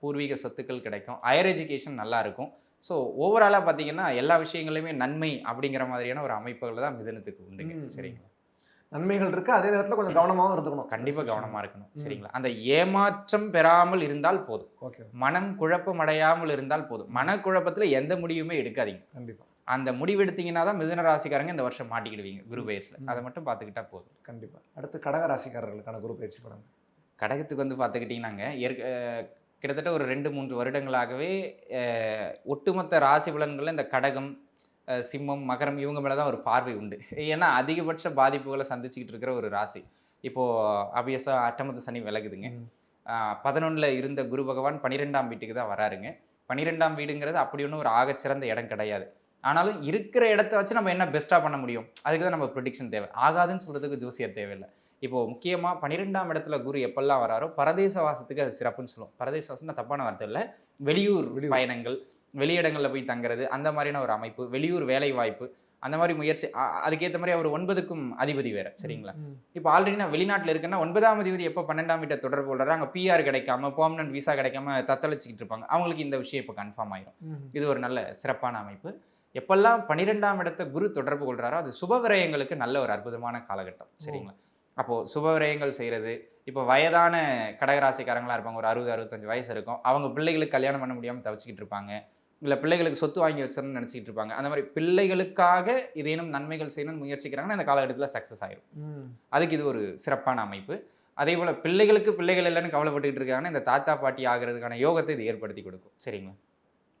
பூர்வீக சொத்துக்கள் கிடைக்கும். ஹையர் எஜுகேஷன் நல்லா இருக்கும். ஸோ ஓவராலாக பார்த்தீங்கன்னா எல்லா விஷயங்களையுமே நன்மை அப்படிங்கிற மாதிரியான ஒரு அமைப்புகள் தான் மிதனத்துக்கு உண்டுங்க. சரிங்களா? நன்மைகள் இருக்கு. அதே நேரத்துல கொஞ்சம் கவனமாவும் இருந்துக்கணும். கண்டிப்பாக கவனமாக இருக்கணும். சரிங்களா? அந்த ஏமாற்றம் பெறாமல் இருந்தால் போதும். ஓகே. மனம் குழப்பம் அடையாமல் இருந்தால் போதும். மனக்குழப்பத்தில் எந்த முடிவுமே எடுக்காதீங்க. கண்டிப்பா. அந்த முடிவு எடுத்தீங்கன்னா தான் மிதுன ராசிக்காரங்க இந்த வருஷம் மாட்டிக்கிடுவீங்க குரு பயிற்சியில். அதை மட்டும் பார்த்துக்கிட்டா போதும். கண்டிப்பா. அடுத்து கடக ராசிக்காரர்களுக்கான குரு பயிற்சி படம். கடகத்துக்கு வந்து பார்த்துக்கிட்டிங்கன்னாங்க ஏற்க கிட்டத்தட்ட ஒரு ரெண்டு மூன்று வருடங்களாகவே ஒட்டுமொத்த ராசி பலன்களில் இந்த கடகம் சிம்மம் மகரம் இவங்க மேலே தான் ஒரு பார்வை உண்டு. ஏன்னா அதிகபட்ச பாதிப்புகளை சந்திச்சுக்கிட்டு இருக்கிற ஒரு ராசி. இப்போது அபியஸாக அட்டமத்து சனி விலகுதுங்க. பதினொன்றில் இருந்த குரு பகவான் பன்னிரெண்டாம் வீட்டுக்கு தான் வராருங்க. பன்னிரெண்டாம் வீடுங்கிறது அப்படி ஒன்றும் ஒரு ஆகச்சிறந்த இடம் கிடையாது. ஆனாலும் இருக்கிற இடத்த வச்சு நம்ம என்ன பெஸ்ட்டாக பண்ண முடியும்? அதுக்கு தான் நம்ம ப்ரொடிக்ஷன் தேவை. ஆகாதுன்னு சொல்கிறதுக்கு ஜோசியர் தேவையில்லை. இப்போது முக்கியமாக பன்னிரெண்டாம் இடத்துல குரு எப்பெல்லாம் வராரோ பரதேச வாசத்துக்கு அது சிறப்புன்னு சொல்லுவோம். பரதேச வாசம்னா தப்பான வார்த்தை இல்லை. வெளியூர். பயணங்கள் வெளியிடங்களில் போய் தங்குறது அந்த மாதிரியான ஒரு அமைப்பு வெளியூர் வேலை வாய்ப்பு அந்த மாதிரி முயற்சி அதுக்கேற்ற மாதிரி அவர் ஒன்பதுக்கும் அதிபதி வேற சரிங்களா. இப்போ ஆல்ரெடி நான் வெளிநாட்டில் இருக்கேன்னா ஒன்பதாம் அதிபதி எப்போ பன்னெண்டாம் வீட்டை தொடர்பு கொள்றாரு அங்கே பிஆர் கிடைக்காம பெர்மனன்ட் விசா கிடைக்காம தத்தளிச்சுக்கிட்டு இருப்பாங்க. அவங்களுக்கு இந்த விஷயம் இப்போ கன்ஃபார்ம் ஆயிரும். ம். இது ஒரு நல்ல சிறப்பான அமைப்பு. எப்பெல்லாம் பன்னிரெண்டாம் இடத்தை குரு தொடர்பு கொள்றாரோ அது சுப விரயங்களுக்கு நல்ல ஒரு அற்புதமான காலகட்டம். சரிங்களா? அப்போது சுப விரயங்கள் செய்கிறது இப்போ வயதான கடகராசிக்காரங்களா இருப்பாங்க ஒரு அறுபது அறுபத்தஞ்சு வயசு இருக்கும். அவங்க பிள்ளைகளுக்கு கல்யாணம் பண்ண முடியாமல் தவிச்சிக்கிட்டு இருப்பாங்க. இல்லை பிள்ளைகளுக்கு சொத்து வாங்கி வச்சிடணும்னு நினச்சிக்கிட்டு இருப்பாங்க. அந்த மாதிரி பிள்ளைகளுக்காக இதேனும் நன்மைகள் செய்யணும்னு முயற்சிக்கிறாங்கன்னா இந்த காலகட்டத்தில் சக்ஸஸ் ஆயிரும். அதுக்கு இது ஒரு சிறப்பான அமைப்பு. அதே போல் பிள்ளைகளுக்கு பிள்ளைகள் இல்லைன்னு கவலைப்பட்டுக்கிட்டு இருக்காங்கன்னா இந்த தாத்தா பாட்டி ஆகிறதுக்கான யோகத்தை இது ஏற்படுத்தி கொடுக்கும். சரிங்களா?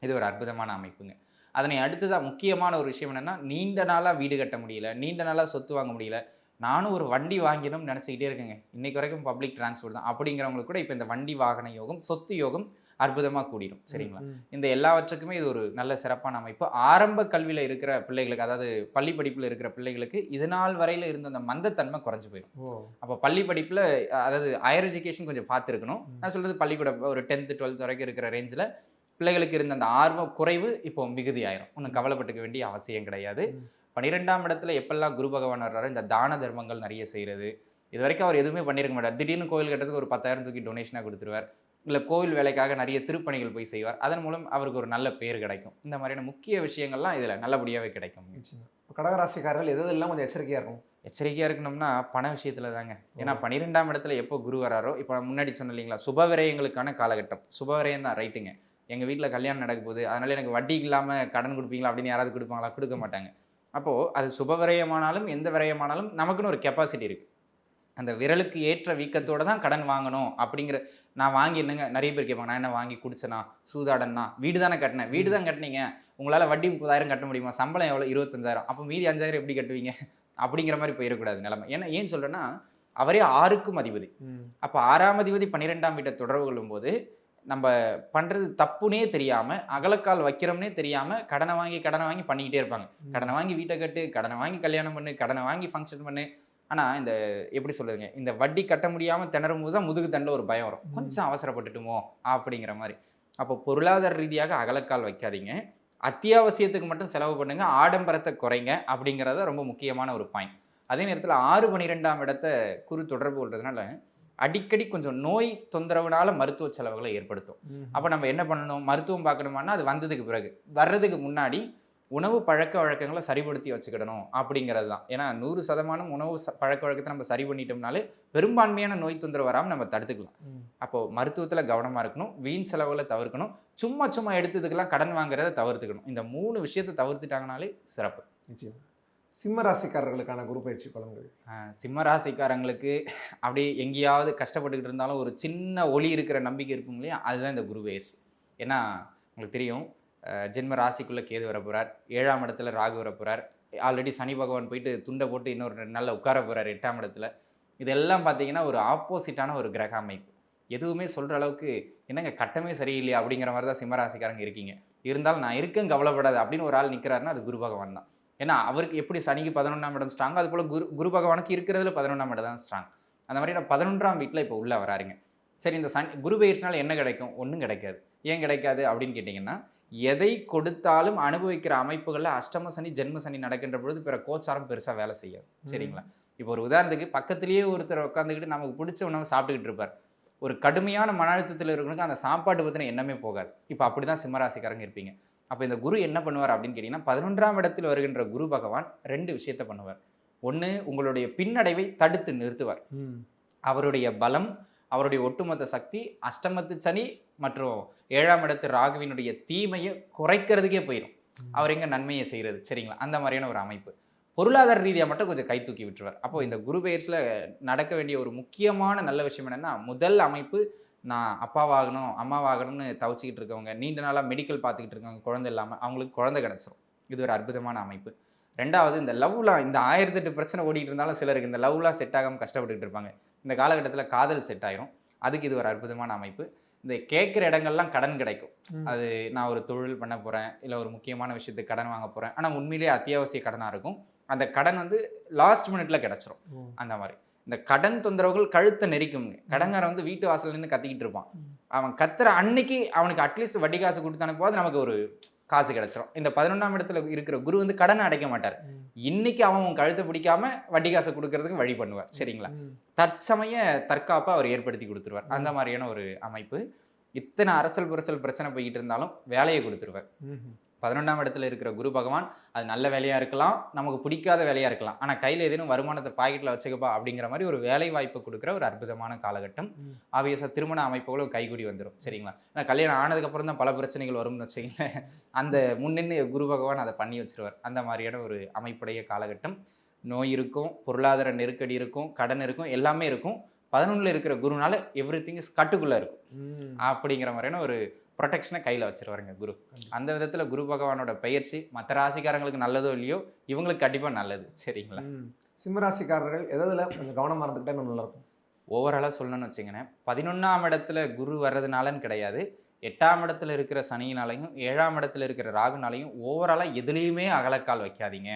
இது ஒரு அற்புதமான அமைப்புங்க. அதனை அடுத்ததாக முக்கியமான ஒரு விஷயம் என்னென்னா நீண்ட நாளாக வீடு கட்ட முடியல நீண்ட நாளாக சொத்து வாங்க முடியல நானும் ஒரு வண்டி வாங்கிடணும்னு நினச்சிக்கிட்டே இருக்கேங்க. இன்னைக்கு வரைக்கும் பப்ளிக் டிரான்ஸ்போர்ட் தான். அப்படிங்கிறவங்களுக்கு கூட இப்போ இந்த வண்டி வாகன யோகம் சொத்து யோகம் அற்புதமாக கூடிடும் சரிங்களா. இந்த எல்லாவற்றுக்குமே இது ஒரு நல்ல சிறப்பான அமைப்பு. ஆரம்ப கல்வியில் இருக்கிற பிள்ளைகளுக்கு அதாவது பள்ளி படிப்பில் இருக்கிற பிள்ளைகளுக்கு இது நாள் வரையில் இருந்த அந்த மந்தத்தன்மை குறைஞ்சு போயிடும் அப்போ பள்ளி படிப்பில் அதாவது ஹையர் எஜுகேஷன் கொஞ்சம் பார்த்துருக்கணும். நான் சொல்கிறது பள்ளிக்கூட ஒரு டென்த்து டுவெல்த் வரைக்கும் இருக்கிற ரேஞ்சில் பிள்ளைகளுக்கு இருந்த அந்த ஆர்வம் குறைவு இப்போ மிகுதி ஆயிரும் ஒன்றும் கவலைப்பட்டுக்க வேண்டிய அவசியம் கிடையாது. பன்னிரெண்டாம் இடத்துல எப்பெல்லாம் குரு பகவான் வர்றாரோ இந்த தான தர்மங்கள் நிறைய செய்கிறது இது வரைக்கும் அவர் எதுவுமே பண்ணியிருக்க மாட்டார். திடீர்னு கோவில் கட்டுறதுக்கு ஒரு பத்தாயிரம் தூக்கி டொனேஷனாக கொடுத்துருவார். இல்லை கோவில் வேலைக்காக நிறைய திருப்பணிகள் போய் செய்வார். அதன் மூலம் அவருக்கு ஒரு நல்ல பேர் கிடைக்கும். இந்த மாதிரியான முக்கிய விஷயங்கள்லாம் இதில் நல்லபடியாகவே கிடைக்கும். இப்போ கடகராசிக்காரர்கள் எது எதெல்லாம் கொஞ்சம் எச்சரிக்கையா இருக்கும் எச்சரிக்கையாக இருக்கணும்னா பண விஷயத்தில் தாங்க ஏன்னா. பன்னிரெண்டாம் இடத்துல எப்போ குரு வராரோ இப்போ முன்னாடி சொன்னேன் இல்லைங்களா சுப விரயங்களுக்கான காலகட்டம். சுப விரயம் தான் ரைட்டுங்க. எங்கள் வீட்டில் கல்யாணம் நடக்க போகுது. அதனால எனக்கு வட்டி இல்லாமல் கடன் கொடுப்பீங்களா அப்படின்னு யாராவது கொடுப்பாங்களா? கொடுக்க மாட்டாங்க. அப்போது அது சுப விரயமானாலும் எந்த விரயமானாலும் நமக்குன்னு ஒரு கெப்பாசிட்டி இருக்குது அந்த விரலுக்கு ஏற்ற வீக்கத்தோட தான் கடன் வாங்கணும் அப்படிங்கிற நான் வாங்கி என்னங்க நிறைய பேர் கேட்பாங்க நான் என்ன வாங்கி குடிச்சனா? சூதாடனா வீடு தானே கட்டினேன். வீடு தான் கட்டினீங்க. உங்களால் வட்டி முப்பதாயிரம் கட்ட முடியுமா? சம்பளம் எவ்வளோ இருபத்தஞ்சாயிரம். அப்போ மீதி அஞ்சாயிரம் எப்படி கட்டுவீங்க? அப்படிங்கிற மாதிரி போயிடக்கூடாது நிலைமை. ஏன்னா ஏன் சொல்கிறேன்னா அவரே ஆறுக்கும் அதிபதி. அப்போ ஆறாம் அதிபதி பன்னிரெண்டாம் வீட்டை தொடர்பு கொள்ளும்போது நம்ம பண்ணுறது தப்புனே தெரியாமல் அகலக்கால் வைக்கிறோம்னே தெரியாமல் கடனை வாங்கி கடனை வாங்கி பண்ணிக்கிட்டே இருப்பாங்க. கடனை வாங்கி வீட்டை கட்டு கடனை வாங்கி கல்யாணம் பண்ணு கடனை வாங்கி ஃபங்க்ஷன் பண்ணு. ஆனால் இந்த எப்படி சொல்லுதுங்க இந்த வட்டி கட்ட முடியாமல் திணறும் போது தான் முதுகு தண்டில் ஒரு பயம் வரும். கொஞ்சம் அவசரப்பட்டுட்டுமோ அப்படிங்கிற மாதிரி. அப்போ பொருளாதார ரீதியாக அகலக்கால் வைக்காதீங்க. அத்தியாவசியத்துக்கு மட்டும் செலவு பண்ணுங்க. ஆடம்பரத்தை குறைங்க அப்படிங்கிறத ரொம்ப முக்கியமான ஒரு பாயிண்ட் அதே நேரத்தில் ஆறு பன்னிரெண்டாம் இடத்தை குரு தொடர்பு கொள்றதுனால அடிக்கடி கொஞ்சம் நோய் தொந்தரவுனால மருத்துவ செலவுகளை ஏற்படுத்தும். அப்போ நம்ம என்ன பண்ணணும்? மருத்துவம் பார்க்கணுமானா அது வந்ததுக்கு பிறகு. வர்றதுக்கு முன்னாடி உணவு பழக்க வழக்கங்களை சரிப்படுத்தி வச்சுக்கிடணும் அப்படிங்கிறது தான். ஏன்னா நூறு சதமானம் உணவு பழக்க வழக்கத்தை நம்ம சரி பண்ணிட்டோம்னாலே பெரும்பான்மையான நோய் தொந்தரவு வராமல் நம்ம தடுத்துக்கலாம். அப்போது மருத்துவத்தில் கவனமாக இருக்கணும். வீண் செலவுகளை தவிர்க்கணும். சும்மா சும்மா எடுத்ததுக்கெல்லாம் கடன் வாங்குறத தவிர்த்துக்கணும். இந்த மூணு விஷயத்தை தவிர்த்துட்டாங்கனாலே சிறப்பு. நிச்சயமா. சிம்ம ராசிக்காரர்களுக்கான குரு பயிற்சி பலன்கள் சிம்ம ராசிக்காரங்களுக்கு அப்படியே எங்கேயாவது கஷ்டப்பட்டுக்கிட்டு இருந்தாலும் ஒரு சின்ன ஒளி இருக்கிற நம்பிக்கை இருக்கும் இல்லையா? அதுதான் இந்த குரு பயிற்சி. ஏன்னா உங்களுக்கு தெரியும் ஜென்ம ராசிக்குள்ளே கேது வர போகிறார் ஏழாம் இடத்துல ராகு வர போகிறார் ஆல்ரெடி சனி பகவான் போயிட்டு துண்டை போட்டு இன்னொரு ரெண்டு நாளில் உட்கார போகிறார் எட்டாம் இடத்துல. இதெல்லாம் பார்த்தீங்கன்னா ஒரு ஆப்போசிட்டான ஒரு கிரக அமைப்பு. எதுவுமே சொல்கிற அளவுக்கு என்னங்க கட்டமே சரியில்லையா அப்படிங்கிற மாதிரி தான் சிம்மராசிக்காரங்க இருக்கீங்க. இருந்தாலும் நான் இருக்கேன் கவலைப்படாது அப்படின்னு ஒரு ஆள் நிற்கிறாருன்னா அது குரு பகவான் தான். ஏன்னா அவருக்கு எப்படி சனிக்கு பதினொன்றாம் இடம் ஸ்ட்ராங் அது போல் குரு குரு பகவானுக்கு இருக்கிறதுல பதினொன்றாம் இடம் தான் ஸ்ட்ராங் அந்த மாதிரி நான் பதினொன்றாம் வீட்டில் இப்போ உள்ள வராருங்க. சரி இந்த சனி குரு பயிற்சினால என்ன கிடைக்கும்? ஒன்றும் கிடைக்காது. ஏன் கிடைக்காது அப்படின்னு கேட்டிங்கன்னா எதை கொடுத்தாலும் அனுபவிக்கிற அமைப்புகளில் அஷ்டம சனி ஜென்ம சனி நடக்கின்ற பொழுது பிற கோச்சாரம் பெருசாக வேலை செய்யாது. சரிங்களா? இப்போ ஒரு உதாரணத்துக்கு பக்கத்துலேயே ஒருத்தர் உட்காந்துக்கிட்டு நமக்கு பிடிச்ச உணவை சாப்பிட்டுக்கிட்டு இருப்பார். ஒரு கடுமையான மன அழுத்தத்தில் இருக்கிறவங்களுக்கு அந்த சாப்பாடு பற்றின எண்ணமே போகாது. இப்போ அப்படி தான் சிம்மராசிக்காரங்க இருப்பீங்க. அப்போ இந்த குரு என்ன பண்ணுவார் அப்படின்னு கேட்டிங்கன்னா பதினொன்றாம் இடத்தில் வருகின்ற குரு பகவான் ரெண்டு விஷயத்தை பண்ணுவார். ஒன்று உங்களுடைய பின்னடைவை தடுத்து நிறுத்துவார். அவருடைய பலம் அவருடைய ஒட்டுமொத்த சக்தி அஷ்டமத்து சனி மற்றும் ஏழாம் இடத்து ராகுவினுடைய தீமையை குறைக்கிறதுக்கே போயிடும் அவர் எங்க நன்மையை செய்கிறது சரிங்களா? அந்த மாதிரியான ஒரு அமைப்பு. பொருளாதார ரீதியாக மட்டும் கொஞ்சம் கை தூக்கி விட்டுருவார். அப்போ இந்த குரு பெயர்ஸில் நடக்க வேண்டிய ஒரு முக்கியமான நல்ல விஷயம் என்னன்னா முதல் அமைப்பு நான் அப்பாவாகணும் அம்மாவாகணும்னு தவச்சிக்கிட்டு இருக்கவங்க நீண்ட நாளாக மெடிக்கல் பார்த்துக்கிட்டு இருக்கவங்க குழந்தை இல்லாமல் அவங்களுக்கு குழந்தை கிடச்சிரும். இது ஒரு அற்புதமான அமைப்பு. ரெண்டாவது இந்த லவ்லாம் இந்த ஆயிரத்தெட்டு பிரச்சனை ஓடிட்டு இருந்தாலும் சிலருக்கு இந்த லவ்லாம் செட் ஆகாமல் கஷ்டப்பட்டுக்கிட்டு இருப்பாங்க. இந்த காலகட்டத்தில் காதல் செட் ஆயிரும். அதுக்கு இது ஒரு அற்புதமான அமைப்பு. இந்த கேட்குற இடங்கள்லாம் கடன் கிடைக்கும். அது நான் ஒரு தொழில் பண்ண போகிறேன் இல்லை ஒரு முக்கியமான விஷயத்துக்கு கடன் வாங்க போகிறேன் ஆனால் உண்மையிலேயே அத்தியாவசிய கடனாக இருக்கும். அந்த கடன் வந்து லாஸ்ட் மினிட்ல கிடச்சிரும். அந்த மாதிரி. இந்த கடன் தொந்தரவுகள் கழுத்தை நெரிக்குங்க கடன்காரன் வந்து வீட்டு வாசல்ல நின்று கத்திக்கிட்டு இருப்பான். அவன் கத்துற அன்னைக்கு அவனுக்கு அட்லீஸ்ட் வட்டி காசு கொடுத்தான போது நமக்கு ஒரு காசு கிடைச்சிரும். இந்த பதினொன்றாம் இடத்துல இருக்கிற குரு வந்து கடனை அடைக்க மாட்டார். இன்னைக்கு அவன் உன் கழுத்தை பிடிக்காம வட்டி காசை கொடுக்கறதுக்கு வழி பண்ணுவார். சரிங்களா. தற்சமய தற்காப்பை அவர் ஏற்படுத்தி கொடுத்துருவார். அந்த மாதிரியான ஒரு அமைப்பு. இத்தனை அரசல் புரசல் பிரச்சனை போய்கிட்டு இருந்தாலும் வேலையை கொடுத்துருவார். பதினொன்றாம் இடத்துல இருக்கிற குரு பகவான் அது நல்ல வேலையா இருக்கலாம் நமக்கு பிடிக்காத வேலையா இருக்கலாம். ஆனா கையில ஏதேனும் வருமானத்தை பாக்கெட்ல வச்சுக்கப்பா அப்படிங்கிற மாதிரி ஒரு வேலை வாய்ப்பு கொடுக்குற ஒரு அற்புதமான காலகட்டம். ஆவியச திருமண அமைப்புகளும் கைகூடி வந்துடும் சரிங்களா? ஏன்னா கல்யாணம் ஆனதுக்கு அப்புறம் தான் பல பிரச்சனைகள் வரும்னு வச்சுங்களேன் அந்த முன்னின்று குரு பகவான் அதை பண்ணி வச்சிருவார். அந்த மாதிரியான ஒரு அமைப்புடைய காலகட்டம். நோய் இருக்கும் பொருளாதார நெருக்கடி இருக்கும் கடன் இருக்கும் எல்லாமே இருக்கும். பதினொன்றில் இருக்கிற குருனால எவ்ரி திங் இஸ் கட்டுக்குள்ளே இருக்கும். அப்படிங்கிற மாதிரியான ஒரு ப்ரொடெக்ஷனை கையில் வச்சிருவாருங்க குரு. அந்த விதத்தில் குரு பகவானோட பயிற்சி மற்ற ராசிக்காரங்களுக்கு நல்லதோ இல்லையோ இவங்களுக்கு கண்டிப்பாக நல்லது. சரிங்களா? ம். சிம்மராசிக்காரர்கள் எதுல கொஞ்சம் கவனமா இருந்துக்கிட்டா இன்னும் நல்லா இருக்கும் ஓவராலாக சொல்லணும்னு வச்சுங்களேன் பதினொன்றாம் இடத்துல குரு வர்றதுனாலன்னு கிடையாது. எட்டாம் இடத்துல இருக்கிற சனியினாலையும் ஏழாம் இடத்துல இருக்கிற ராகுனாலையும் ஓவராலாக எதுலேயுமே அகலக்கால் வைக்காதீங்க.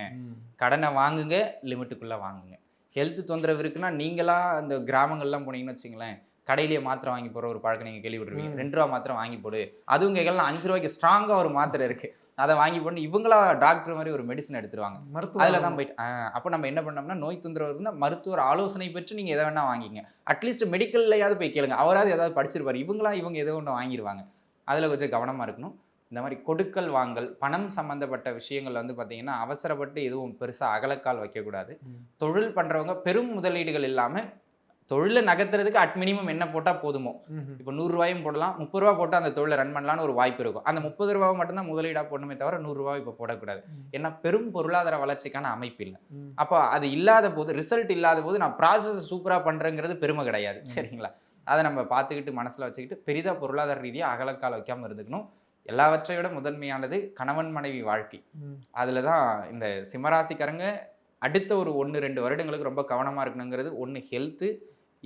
கடனை வாங்குங்க லிமிட்டுக்குள்ளே வாங்குங்க. ஹெல்த் தொந்தரவு இருக்குன்னா நீங்களா அந்த கிராமங்கள்லாம் போனீங்கன்னு வச்சுங்களேன் கடையிலேயே மாத்திரை வாங்கி போகிற ஒரு பழக்கம் நீங்கள் கேள்விப்பட்டிருக்கீங்க. ரெண்டு ரூபா மாத்திரை வாங்கி போடு. அதுவும் கேட்கலாம் அஞ்சு ரூபாய்க்கு ஸ்ட்ராங்காக ஒரு மாத்திரை இருக்கு. அதை வாங்கி போட்டு இவங்களா டாக்டர் மாதிரி ஒரு மெடிசன் எடுத்துருவாங்க. மருத்துவ அதில் தான் போயிட்டு அப்போ நம்ம என்ன பண்ணோம்னா நோய் தொந்தரவு இருக்குன்னா மருத்துவர் ஆலோசனை பெற்று நீங்கள் எதை வேணா வாங்கிங்க. அட்லீஸ்ட் மெடிக்கல்லையாவது போய் கேளுங்க. அவராவது ஏதாவது படிச்சிருப்பாரு. இவங்களா இவங்க ஏதோ ஒன்று வாங்கிடுவாங்க அதில் கொஞ்சம் கவனமாக இருக்கணும். இந்த மாதிரி கொடுக்கல் வாங்கல் பணம் சம்பந்தப்பட்ட விஷயங்கள் வந்து பார்த்தீங்கன்னா அவசரப்பட்டு எதுவும் பெருசாக அகலக்கால் வைக்கக்கூடாது. தொழில் பண்ணுறவங்க பெரும் முதலீடுகள் இல்லாமல் தொழிலை நகர்த்துறதுக்கு அட் மினிமம் என்ன போட்டால் போதுமோ. இப்போ நூறுரூவாயும் போடலாம். முப்பது ரூபா போட்டு அந்த தொழிலை ரன் பண்ணலாம்னு ஒரு வாய்ப்பு இருக்கும். அந்த முப்பது ரூபாவை மட்டும்தான் முதலீடாக போடணுமே தவிர நூறுரூவா இப்போ போடக்கூடாது. ஏன்னா பெரும் பொருளாதார வளர்ச்சிக்கான அமைப்பு இல்லை. அப்போ அது இல்லாத போது ரிசல்ட் இல்லாத போது நான் ப்ராசஸ் சூப்பராக பண்ணுறேங்கிறது பெருமை கிடையாது. சரிங்களா? அதை நம்ம பார்த்துக்கிட்டு மனசில் வச்சுக்கிட்டு பெரிதாக பொருளாதார ரீதியாக அகலக்கால் வைக்காமல் இருந்துக்கணும். எல்லாவற்றை விட முதன்மையானது கணவன் மனைவி வாழ்க்கை. அதில் தான் இந்த சிம்மராசிக்காரங்க அடுத்த ஒரு ஒன்று ரெண்டு வருடங்களுக்கு ரொம்ப கவனமாக இருக்கணுங்கிறது ஒன்று ஹெல்த்து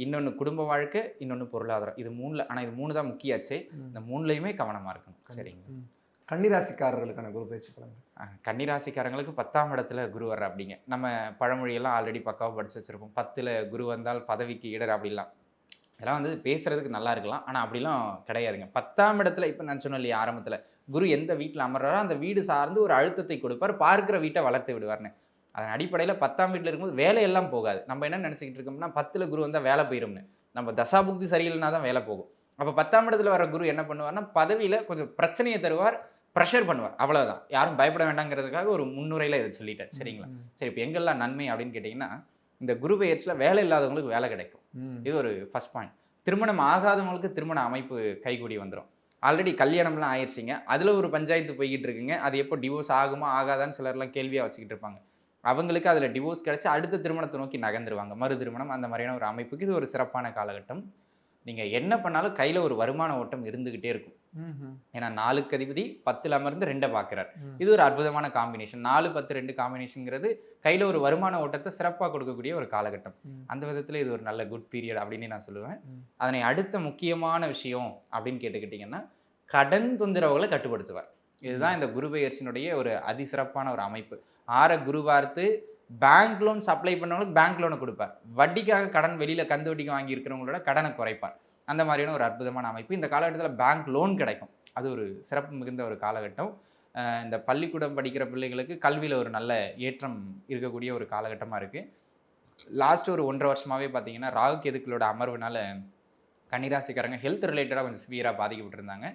இன்னொன்று குடும்ப வாழ்க்கை இன்னொன்று பொருளாதாரம். இது மூணில் ஆனால் இது மூணு தான் முக்கியாச்சே. இந்த மூணுலையுமே கவனமாக இருக்கணும். சரிங்க. கன்னிராசிக்காரர்களுக்கான குரு பயிற்சி பலன்கள். கன்னிராசிக்காரங்களுக்கு பத்தாம் இடத்துல குரு வர்ற அப்படிங்க நம்ம பழமொழியெல்லாம் ஆல்ரெடி பக்காவாக படிச்சு வச்சிருப்போம். பத்தில் குரு வந்தால் பதவிக்கு இடர் அப்படிலாம். இதெல்லாம் வந்து பேசுறதுக்கு நல்லா இருக்கலாம். ஆனால் அப்படிலாம் கிடையாதுங்க. பத்தாம் இடத்துல இப்போ நான் சொன்னேன் இல்லையா ஆரம்பத்தில். குரு எந்த வீட்டில் அமர்றாரோ அந்த வீடு சார்ந்து ஒரு அழுத்தத்தை கொடுப்பார். பார்க்குற வீட்டை வளர்த்து விடுவார்னு அதன் அடிப்படையில் பத்தாம் வீட்டில் இருக்கும்போது வேலையெல்லாம் போகாது. நம்ம என்ன நினச்சிக்கிட்டு இருக்கோம்னா பத்தில் குரு வந்தால் வேலை போயிரும்னு. நம்ம தசாபுக்தி சரியில்லைனா தான் வேலை போகும். அப்போ பத்தாம் இடத்துல வர குரு என்ன பண்ணுவார்னா பதவியில் கொஞ்சம் பிரச்சனையை தருவார் ப்ரெஷர் பண்ணுவார். அவ்வளவுதான். யாரும் பயப்பட வேண்டாங்கிறதுக்காக ஒரு முன்னுரையில் இதை சொல்லிட்டேன் சரிங்களா. சரி இப்போ எங்கெல்லாம் நன்மை அப்படின்னு கேட்டிங்கன்னா இந்த குரு பெயர்ஸில் வேலை இல்லாதவங்களுக்கு வேலை கிடைக்கும். இது ஒரு ஃபர்ஸ்ட் பாயிண்ட் திருமணம் ஆகாதவங்களுக்கு திருமண அமைப்பு கைகூடி வந்துடும் ஆல்ரெடி கல்யாணம்லாம் ஆயிடுச்சிங்க. அதில் ஒரு பஞ்சாயத்து போய்கிட்டு இருக்குங்க. அது எப்போ டிவோர்ஸ் ஆகுமா ஆகாதான்னு சிலர்லாம் கேள்வியாக வச்சுக்கிட்டு இருப்பாங்க. அவங்களுக்கு அதில் டிவோர்ஸ் கிடைச்சி அடுத்த திருமணத்தை நோக்கி நகர்ந்துருவாங்க. மறு திருமணம் அந்த மாதிரியான ஒரு அமைப்புக்கு இது ஒரு சிறப்பான காலகட்டம். நீங்கள் என்ன பண்ணாலும் கையில் ஒரு வருமான ஓட்டம் இருந்துக்கிட்டே இருக்கும். ஏன்னா நாலுக்கு அதிபதி பத்தில் அமர்ந்து ரெண்டை பார்க்குறார். இது ஒரு அற்புதமான காம்பினேஷன் நாலு பத்து ரெண்டு காம்பினேஷனுங்கிறது கையில் ஒரு வருமான ஓட்டத்தை சிறப்பாக கொடுக்கக்கூடிய ஒரு காலகட்டம். அந்த விதத்தில் இது ஒரு நல்ல குட் பீரியட் அப்படின்னு நான் சொல்லுவேன். அதனை அடுத்த முக்கியமான விஷயம் அப்படின்னு கேட்டுக்கிட்டிங்கன்னா கடன் தொந்தரவுகளை கட்டுப்படுத்துவார். இதுதான் இந்த குரு பெயர்ச்சியினுடைய ஒரு அதிசிறப்பான ஒரு அமைப்பு. ஆற குரு பார்த்து பேங்க் லோன் சப்ளை பண்ணவங்களுக்கு பேங்க் லோனை கொடுப்பார். வட்டிக்காக கடன் வெளியில் கந்து வட்டிக்கு வாங்கி இருக்கிறவங்களோட கடனை குறைப்பார். அந்த மாதிரியான ஒரு அற்புதமான அமைப்பு. இந்த காலகட்டத்தில் பேங்க் லோன் கிடைக்கும். அது ஒரு சிறப்பு மிகுந்த ஒரு காலகட்டம். இந்த பள்ளிக்கூடம் படிக்கிற பிள்ளைகளுக்கு கல்வியில் ஒரு நல்ல ஏற்றம் இருக்கக்கூடிய ஒரு காலகட்டமாக இருக்குது லாஸ்ட் ஒரு ஒன்றரை வருஷமாகவே பார்த்தீங்கன்னா ராகு கேதுக்களோட அமர்வுனால கன்னிராசிக்காரங்க ஹெல்த் ரிலேட்டடாக கொஞ்சம் சிவியராக பாதிக்கப்பட்டிருந்தாங்க.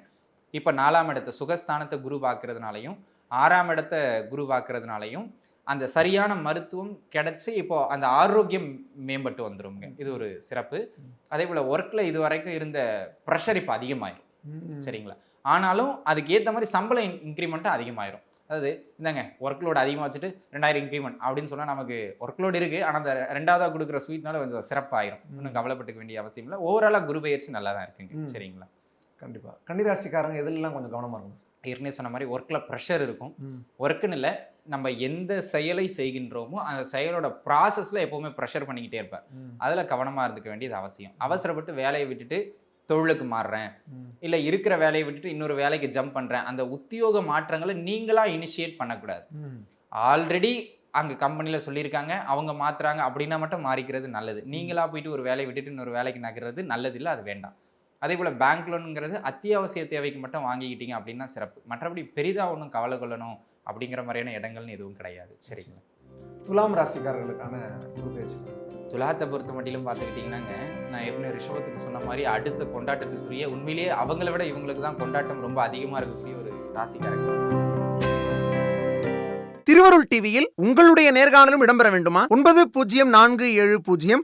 இப்போ நாலாம் இடத்த சுகஸ்தானத்தை குரு பார்க்குறதுனாலையும் ஆறாம் இடத்த குரு பார்க்கறதுனாலையும் அந்த சரியான மருத்துவம் கிடைச்சி இப்போ அந்த ஆரோக்கியம் மேம்பட்டு வந்துருங்க இது ஒரு சிறப்பு. அதே போல் ஒர்க்கில் இது வரைக்கும் இருந்த ப்ரெஷர் இப்போ அதிகமாயிரும். சரிங்களா? ஆனாலும் அதுக்கு ஏற்ற மாதிரி சம்பள இன்க்ரிமெண்ட்டும் அதிகமாயிரும். அதாவது இந்தாங்க ஒர்க் லோடு அதிகமாக வச்சுட்டு ரெண்டாயிரம் இன்க்ரிமெண்ட் அப்படின்னு சொன்னால் நமக்கு ஒர்க் லோடு இருக்குது ஆனால் அந்த ரெண்டாவதாக கொடுக்குற ஸ்வீட்னால கொஞ்சம் சிறப்பாயிரும். இன்னும் கவலைப்பட்டுக்க வேண்டிய அவசியம் இல்லை. ஓவராலாக குரு பயிற்சி நல்லா தான் இருக்குங்க. சரிங்களா? கண்டிப்பா. கன்னிராசிக்காரங்க எதுலாம் கொஞ்சம் கவனமா இருக்கும் ஏற்கனவே சொன்ன மாதிரி ஒர்க்கில் ப்ரெஷர் இருக்கும். ஒர்க்குன்னு இல்லை நம்ம எந்த செயலை செய்கின்றோமோ அந்த செயலோட ப்ராசஸில் எப்போவுமே ப்ரெஷர் பண்ணிக்கிட்டே இருப்பார். அதில் கவனமாக இருந்துக்க வேண்டியது அவசியம் அவசரப்பட்டு வேலையை விட்டுட்டு தொழிலுக்கு மாறுறேன். இல்லை இருக்கிற வேலையை விட்டுட்டு இன்னொரு வேலைக்கு ஜம்ப் பண்ணுறேன் அந்த உத்தியோக மாற்றங்களை நீங்களாக இனிஷியேட் பண்ணக்கூடாது. ஆல்ரெடி அங்கே கம்பெனியில் சொல்லியிருக்காங்க அவங்க மாத்துறாங்க அப்படின்னா மட்டும் மாறிக்கிறது நல்லது நீங்களா போயிட்டு ஒரு வேலையை விட்டுட்டு இன்னொரு வேலைக்கு நகர்றது நல்லது இல்லை அது வேண்டாம் அதே போல் பேங்க் லோனுங்கிறது அத்தியாவசிய தேவைக்கு மட்டும் வாங்கிக்கிட்டீங்க அப்படின்னா சிறப்பு. மற்றபடி பெரிதாக ஒன்றும் கவலை கொள்ளணும் அப்படிங்கிற மாதிரியான இடங்கள்னு எதுவும் கிடையாது. சரிங்களா? துலாம் ராசிக்காரர்களுக்கான குரு பேச்சு. துலாத்தை பொறுத்த மட்டிலும் பார்த்துக்கிட்டிங்கன்னாங்க நான் ஏற்கனவே ரிஷபத்துக்கு சொன்ன மாதிரி அடுத்த கொண்டாட்டத்துக்குரிய உண்மையிலேயே அவங்கள விட இவங்களுக்கு தான் கொண்டாட்டம் ரொம்ப அதிகமாக இருக்கக்கூடிய ஒரு ராசிக்காரங்க. திருவருள் டிவியில் உங்களுடைய நேர்காணலும் இடம்பெற வேண்டுமா? ஒன்பது பூஜ்ஜியம் நான்கு ஏழு பூஜ்ஜியம்